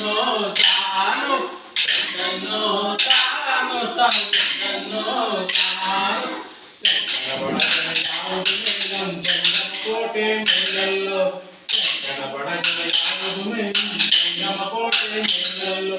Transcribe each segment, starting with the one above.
తనో తాను తనో తాను తనో తాను కోటే మేళల్లో కనబడని యాదు మేళం కోటే మేళల్లో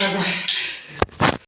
Bye-bye.